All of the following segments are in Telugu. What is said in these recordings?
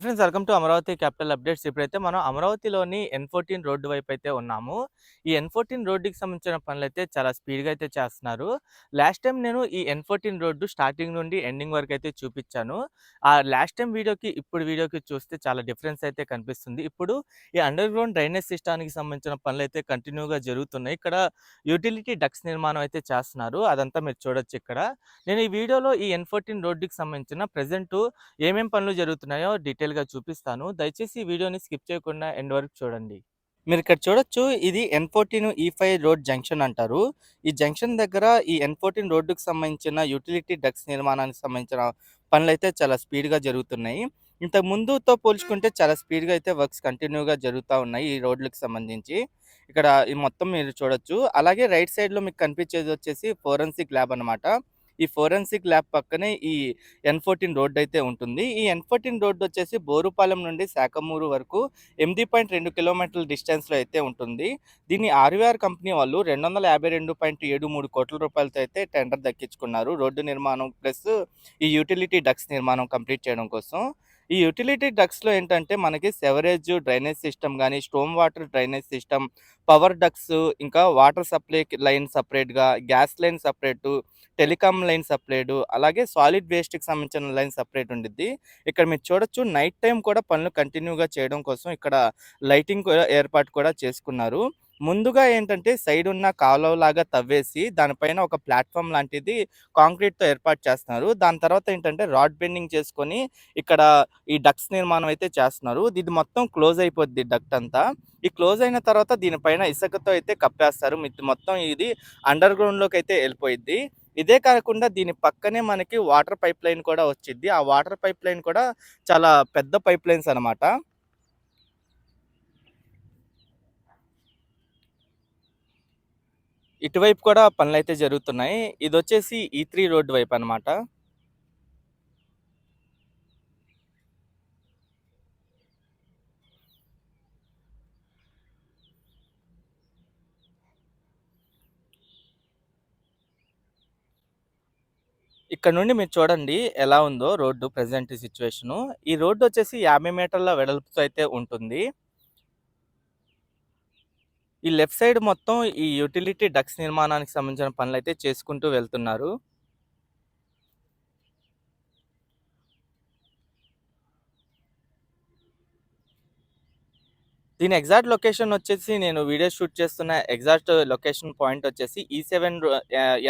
Friends welcome to Amaravati capital updates. ఇప్పుడైతే మనం అమరావతిలోని ఎన్14 రోడ్డు వైపు అయితే ఉన్నాము. ఈ ఎన్14 రోడ్డుకి సంబంధించిన పనులైతే చాలా స్పీడ్‌గా అయితే చేస్తున్నారు. లాస్ట్ టైం నేను ఈ ఎన్14 రోడ్డు స్టార్టింగ్ నుండి ఎండింగ్ వరకు అయితే చూపించాను ఆ లాస్ట్ టైం వీడియోకి, ఇప్పుడు వీడియోకి చూస్తే చాలా డిఫరెన్స్ అయితే కనిపిస్తుంది. ఇప్పుడు ఈ అండర్ గ్రౌండ్ డ్రైనేజ్ సిస్టానికి సంబంధించిన పనులైతే కంటిన్యూగా జరుగుతున్నాయి. ఇక్కడ యుటిలిటీ డక్స్ నిర్మాణం అయితే చేస్తున్నారు. అదంతా మీరు చూడొచ్చు ఇక్కడ. నేను ఈ వీడియోలో ఈ ఎన్14 రోడ్డుకి సంబంధించిన ప్రెజెంటు ఏమేం పనులు జరుగుతున్నాయో డీటెయిల్‌గా చూపిస్తాను. దయచేసి ఈ వీడియోని స్కిప్ చేయకుండా ఎండ్ వరకు చూడండి. మీరు ఇక్కడ చూడొచ్చు ఇది ఎన్14 E five e road junction అంటారు. ఈ జంక్షన్ దగ్గర ఈ ఎన్ ఫోర్టీన్ రోడ్డుకు సంబంధించిన యుటిలిటీ డక్స్ నిర్మాణానికి సంబంధించిన పనులైతే చాలా స్పీడ్‌గా జరుగుతున్నాయి. ఇంతకు ముందుతో పోల్చుకుంటే చాలా స్పీడ్‌గా అయితే వర్క్స్ కంటిన్యూగా జరుగుతా ఉన్నాయి ఈ రోడ్లకు సంబంధించి. ఇక్కడ ఈ మొత్తం మీరు చూడొచ్చు. అలాగే రైట్ సైడ్‌లో మీకు కనిపించేది వచ్చేసి ఫోరెన్సిక్ ల్యాబ్ అన్నమాట. ఈ ఫోరెన్సిక్ ల్యాబ్ పక్కనే ఈ ఎన్14 రోడ్ అయితే ఉంటుంది. ఈ ఎన్14 రోడ్ వచ్చేసి బోరుపాలెం నుండి శాఖమూరు వరకు 8.2 కిలోమీటర్ల డిస్టెన్స్‌లో అయితే ఉంటుంది. దీన్ని ఆర్‌వీఆర్ కంపెనీ వాళ్ళు 252.73 కోట్ల రూపాయలతో అయితే టెండర్ దక్కించుకున్నారు. రోడ్డు నిర్మాణం ప్లస్ ఈ యుటిలిటీ డక్స్ నిర్మాణం కంప్లీట్ చేయడం కోసం. ఈ యుటిలిటీ డక్స్లో ఏంటంటే మనకి సెవరేజ్ డ్రైనేజ్ సిస్టమ్ కానీ storm water drainage system, power ducts ఇంకా వాటర్ సప్లై లైన్ సపరేట్గా gas line separate telecom line separate, అలాగే సాలిడ్ వేస్ట్‌కి సంబంధించిన లైన్ సపరేట్ ఉండిద్ది. ఇక్కడ మీరు చూడొచ్చు నైట్ టైం కూడా పనులు కంటిన్యూగా చేయడం కోసం ఇక్కడ లైటింగ్ కూడా ఏర్పాటు కూడా చేసుకున్నారు. ముందుగా ఏంటంటే సైడ్ ఉన్న కాలువ లాగా తవ్వేసి దానిపైన ఒక ప్లాట్ఫామ్ లాంటిది కాంక్రీట్‌తో ఏర్పాటు చేస్తున్నారు. దాని తర్వాత ఏంటంటే రాడ్ బెండింగ్ చేసుకొని ఇక్కడ ఈ డక్స్ నిర్మాణం అయితే చేస్తున్నారు. ఇది మొత్తం క్లోజ్ అయిపోద్ది డక్ట్ అంతా. ఈ క్లోజ్ అయిన తర్వాత దీనిపైన ఇసుకతో అయితే కప్పేస్తారు. ఇది మొత్తం ఇది అండర్ గ్రౌండ్‌లోకి అయితే ఎళ్ళిపోయిద్ది. ఇదే కాకుండా దీని పక్కనే మనకి వాటర్ పైప్ లైన్ కూడా వచ్చింది ఆ వాటర్ పైప్ లైన్ కూడా చాలా పెద్ద పైప్ లైన్స్ అనమాట ఇటువైపు కూడా పనులైతే జరుగుతున్నాయి. ఇది వచ్చేసి ఈ e త్రీ రోడ్డు వైపు అన్నమాట. ఇక్కడ నుండి మీరు చూడండి ఎలా ఉందో రోడ్డు ప్రజెంట్ సిచ్యువేషను ఈ రోడ్డు వచ్చేసి 50 మీటర్ల వెడల్పుతో అయితే ఉంటుంది. ఈ లెఫ్ట్ సైడ్ మొత్తం ఈ యుటిలిటీ డక్స్ నిర్మాణానికి సంబంధించిన పనులైతే చేసుకుంటూ వెళ్తున్నారు. దీని ఎగ్జాక్ట్ లొకేషన్ వచ్చేసి నేను వీడియో షూట్ చేస్తున్న ఎగ్జాక్ట్ లొకేషన్ పాయింట్ వచ్చేసి ఈ seven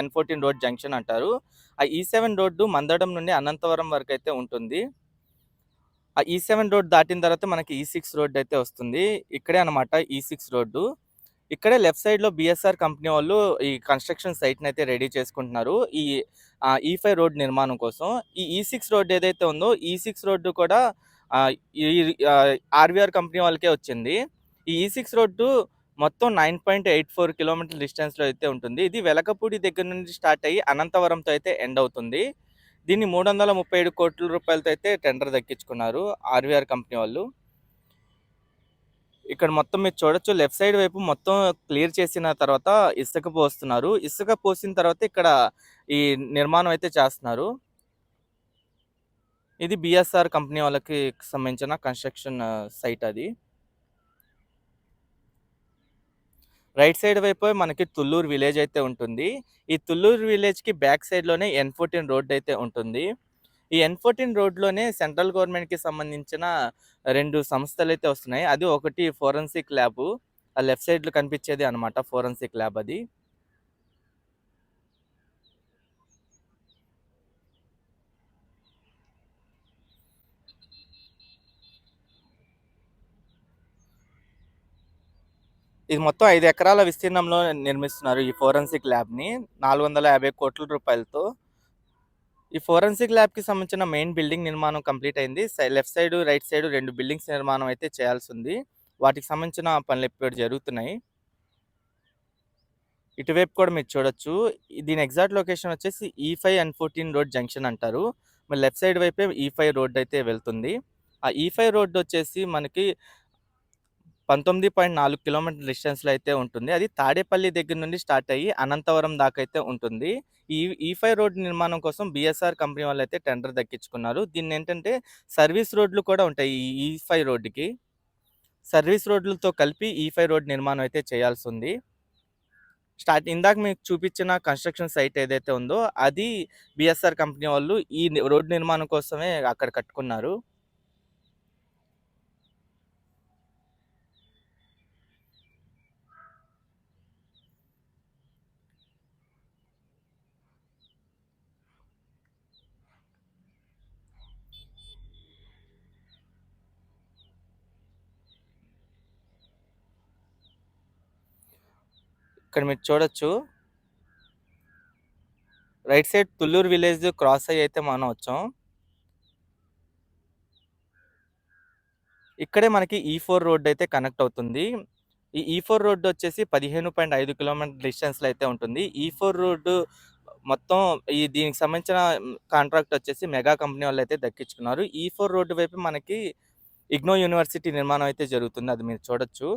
N fourteen road junction అంటారు. ఆ e ఈ సెవెన్ రోడ్డు మందడం నుండి అనంతవరం వరకు అయితే ఉంటుంది. ఆ e ఈ సెవెన్ రోడ్ దాటిన తర్వాత మనకి e ఈ సిక్స్ రోడ్ అయితే వస్తుంది. ఇక్కడే అనమాట ఈ సిక్స్ రోడ్డు. ఇక్కడే లెఫ్ట్ సైడ్‌లో బీఎస్ఆర్ కంపెనీ వాళ్ళు ఈ కన్‌స్ట్రక్షన్ సైట్‌నైతే రెడీ చేసుకుంటున్నారు. ఈ ఈ ఫైవ్ రోడ్ నిర్మాణం కోసం. ఈ ఈ సిక్స్ రోడ్ ఏదైతే ఉందో ఈ సిక్స్ రోడ్డు కూడా ఈ ఆర్‌వీఆర్ కంపెనీ వాళ్ళకే వచ్చింది. ఈ ఈ సిక్స్ రోడ్డు మొత్తం nine point eight four kilometer డిస్టెన్స్‌లో అయితే ఉంటుంది. ఇది వెలకపూడి దగ్గర నుండి స్టార్ట్ అయ్యి అనంతవరంతో అయితే ఎండ్ అవుతుంది. దీన్ని 337 కోట్ల రూపాయలతో అయితే టెండర్ దక్కించుకున్నారు ఆర్‌వీఆర్ కంపెనీ వాళ్ళు. ఇక్కడ మొత్తం మీరు చూడొచ్చు లెఫ్ట్ సైడ్ వైపు మొత్తం క్లియర్ చేసిన తర్వాత ఇసుక పోస్తున్నారు. ఇసుక పోసిన తర్వాత ఇక్కడ ఈ నిర్మాణం అయితే చేస్తున్నారు. ఇది బీఎస్ఆర్ కంపెనీ వాళ్ళకి సంబంధించిన కన్‌స్ట్రక్షన్ సైట్ అది. రైట్ సైడ్ వైపు మనకి తుళ్ళూరు విలేజ్ అయితే ఉంటుంది. ఈ తుళ్ళూరు విలేజ్‌కి బ్యాక్ సైడ్‌లోనే ఎన్14 రోడ్ అయితే ఉంటుంది. ఈ ఎన్14 రోడ్‌లోనే సెంట్రల్ గవర్నమెంట్‌కి సంబంధించిన 2 సంస్థలైతే వస్తున్నాయి. అది ఒకటి ఫోరెన్సిక్ ల్యాబ్ ఆ లెఫ్ట్ సైడ్‌లో కనిపించేది అనమాట ఫోరెన్సిక్ ల్యాబ్ అది. ఇది మొత్తం ఐదు ఎకరాల విస్తీర్ణంలో నిర్మిస్తున్నారు ఈ ఫోరెన్సిక్ ల్యాబ్‌ని. 450 కోట్ల రూపాయలతో. ఈ ఫోరెన్సిక్ ల్యాబ్‌కి సంబంధించిన మెయిన్ బిల్డింగ్ నిర్మాణం కంప్లీట్ అయింది. సై లెఫ్ట్ సైడ్, రైట్ సైడ్ రెండు బిల్డింగ్స్ నిర్మాణం అయితే చేయాల్సి ఉంది వాటికి సంబంధించిన పనులు ఇప్పుడు జరుగుతున్నాయి. ఇటువైపు కూడా మీరు చూడొచ్చు. దీని ఎగ్జాక్ట్ లొకేషన్ వచ్చేసి e ఈ5 ఎన్14 రోడ్ జంక్షన్ అంటారు. మరి లెఫ్ట్ సైడ్ వైపే e ఈ5 రోడ్ అయితే వెళ్తుంది. ఆ e ఈ5 రోడ్ వచ్చేసి మనకి పంతొమ్మిది పాయింట్ నాలుగు కిలోమీటర్ డిస్టెన్స్‌లో అయితే ఉంటుంది. అది తాడేపల్లి దగ్గర నుండి స్టార్ట్ అయ్యి అనంతవరం దాకా అయితే ఉంటుంది. ఈ ఈఫై రోడ్ నిర్మాణం కోసం బీఎస్ఆర్ కంపెనీ వాళ్ళు అయితే టెండర్ దక్కించుకున్నారు. దీన్ని ఏంటంటే సర్వీస్ రోడ్లు కూడా ఉంటాయి ఈ ఈఫై రోడ్డుకి. సర్వీస్ రోడ్లతో కలిపి ఈఫై రోడ్ నిర్మాణం అయితే చేయాల్సి ఉంది స్టార్ట్ ఇందాక మీకు చూపించిన కన్‌స్ట్రక్షన్ సైట్ ఏదైతే ఉందో అది బీఎస్ఆర్ కంపెనీ వాళ్ళు ఈ రోడ్డు రోడ్ నిర్మాణం కోసమే అక్కడ కట్టుకున్నారు. ఇక్కడ మీరు చూడొచ్చు. Right side Thullur village cross అయ్యి అయితే మనం వచ్చాం. ఇక్కడే మనకి e ఈ ఫోర్ రోడ్ అయితే కనెక్ట్ అవుతుంది. ఈ e ఈ ఫోర్ రోడ్డు వచ్చేసి పదిహేను పాయింట్ ఐదు కిలోమీటర్ డిస్టెన్స్‌లో అయితే ఉంటుంది. E ఈ ఫోర్ రోడ్డు మొత్తం ఈ దీనికి సంబంధించిన కాంట్రాక్ట్ వచ్చేసి మెగా కంపెనీ వాళ్ళు అయితే దక్కించుకున్నారు. ఈ ఫోర్ రోడ్డు వైపు మనకి ఇగ్నో యూనివర్సిటీ నిర్మాణం అయితే జరుగుతుంది. అది మీరు చూడొచ్చు.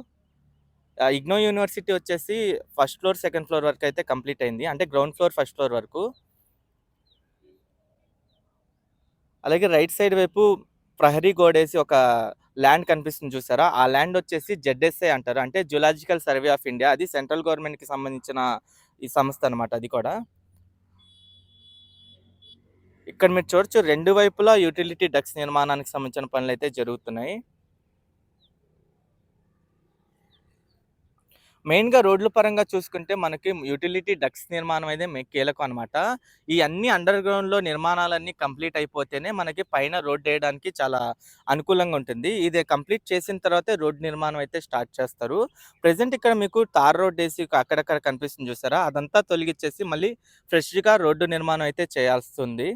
ఇగ్నో యూనివర్సిటీ వచ్చేసి ఫస్ట్ ఫ్లోర్, సెకండ్ ఫ్లోర్ వరకు అయితే కంప్లీట్ అయింది. అంటే గ్రౌండ్ ఫ్లోర్, ఫస్ట్ ఫ్లోర్ వరకు. అలాగే రైట్ సైడ్ వైపు ప్రహరీ గోడేసి ఒక ల్యాండ్ కనిపిస్తుంది చూసారా? ఆ ల్యాండ్ వచ్చేసి జెడ్ఎస్ఐ అంటారు. అంటే జులాజికల్ సర్వే ఆఫ్ ఇండియా. అది సెంట్రల్ గవర్నమెంట్‌కి సంబంధించిన ఈ సంస్థ అనమాట అది కూడా. ఇక్కడ మీరు చూడొచ్చు రెండు వైపులా యుటిలిటీ డక్స్ నిర్మాణానికి సంబంధించిన పనులు అయితే జరుగుతున్నాయి. మెయిన్‌గా రోడ్ల పరంగా చూసుకుంటే మనకి యుటిలిటీ డక్స్ నిర్మాణం అయితే కీలకం అనమాట. ఈ అన్ని అండర్ గ్రౌండ్‌లో నిర్మాణాలన్నీ కంప్లీట్ అయిపోతేనే మనకి పైన రోడ్డేయడానికి చాలా అనుకూలంగా ఉంటుంది. ఇది కంప్లీట్ చేసిన తర్వాతే రోడ్ నిర్మాణం అయితే స్టార్ట్ చేస్తారు. ప్రజెంట్ ఇక్కడ మీకు తార్ రోడ్ వేసి అక్కడక్కడ కనిపిస్తుంది చూసారా? అదంతా తొలగిచ్చేసి మళ్ళీ ఫ్రెష్‌గా రోడ్డు నిర్మాణం అయితే చేయాల్సుంది.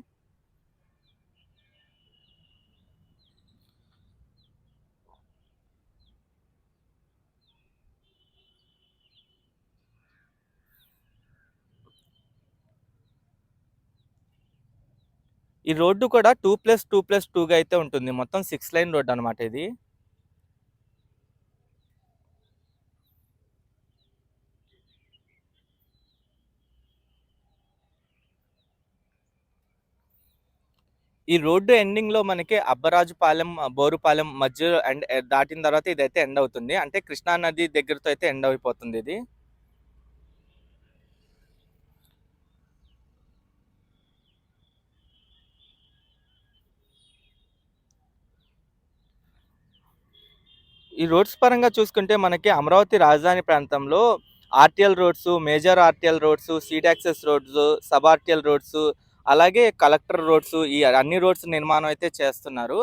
ఈ రోడ్డు కూడా 2+2+2గా అయితే ఉంటుంది. మొత్తం సిక్స్ లైన్ రోడ్ అనమాట ఇది. ఈ రోడ్డు ఎండింగ్‌లో మనకి అబ్బరాజుపాలెం, బోరుపాలెం మధ్యలో ఎండ్ దాటిన తర్వాత ఇదైతే ఎండ్ అవుతుంది. అంటే కృష్ణా నది దగ్గరతో అయితే ఎండ్ అయిపోతుంది ఇది. ఈ రోడ్స్ పరంగా చూసుకుంటే మనకి అమరావతి రాజధాని ప్రాంతంలో RTL roads, major RTL roads, seed access roads, sub RTL roads, అలాగే కలెక్టర్ రోడ్స్ ఈ అన్ని రోడ్స్ నిర్మాణం అయితే చేస్తున్నారు.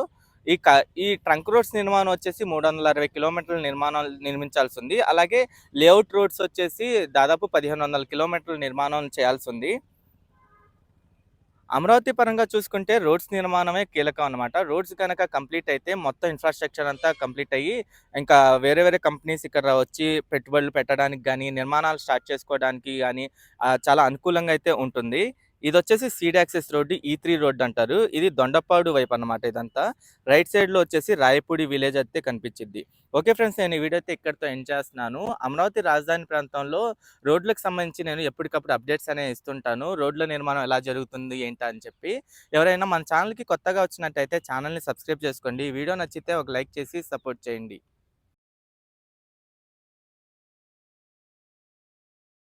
ఈ క ఈ ట్రంక్ రోడ్స్ నిర్మాణం వచ్చేసి 360 కిలోమీటర్ల నిర్మాణం నిర్మించాల్సి ఉంది అలాగే లేఅవుట్ రోడ్స్ వచ్చేసి దాదాపు 1500 కిలోమీటర్ల నిర్మాణం చేయాల్సి ఉంది అమరావతి పరంగా చూసుకుంటే రోడ్స్ నిర్మాణమే కీలకం అనమాట. రోడ్స్ కనుక కంప్లీట్ అయితే మొత్తం ఇన్‌ఫ్రాస్ట్రక్చర్ అంతా కంప్లీట్ అయ్యి, ఇంకా వేరే వేరే కంపెనీస్ ఇక్కడ వచ్చి పెట్టుబడులు పెట్టడానికి కానీ నిర్మాణాలు స్టార్ట్ చేసుకోవడానికి కానీ చాలా అనుకూలంగా అయితే ఉంటుంది. ఇదొచ్చేసి సీడ్ యాక్సెస్ రోడ్డు ఈ త్రీ రోడ్డు అంటారు. ఇది దొండపాడు వైపు అన్నమాట ఇదంతా. రైట్ సైడ్‌లో వచ్చేసి రాయపూడి విలేజ్ అయితే కనిపించింది ఓకే ఫ్రెండ్స్ నేను ఈ వీడియో అయితే ఇక్కడితో ఎండ్ చేస్తున్నాను. అమరావతి రాజధాని ప్రాంతంలో రోడ్లకు సంబంధించి నేను ఎప్పటికప్పుడు అప్డేట్స్ అనేవి ఇస్తుంటాను. రోడ్ల నిర్మాణం ఎలా జరుగుతుంది ఏంటా అని చెప్పి. ఎవరైనా మన ఛానల్‌కి కొత్తగా వచ్చినట్టయితే ఛానల్‌ని సబ్స్క్రైబ్ చేసుకోండి. వీడియో నచ్చితే ఒక లైక్ చేసి సపోర్ట్ చేయండి.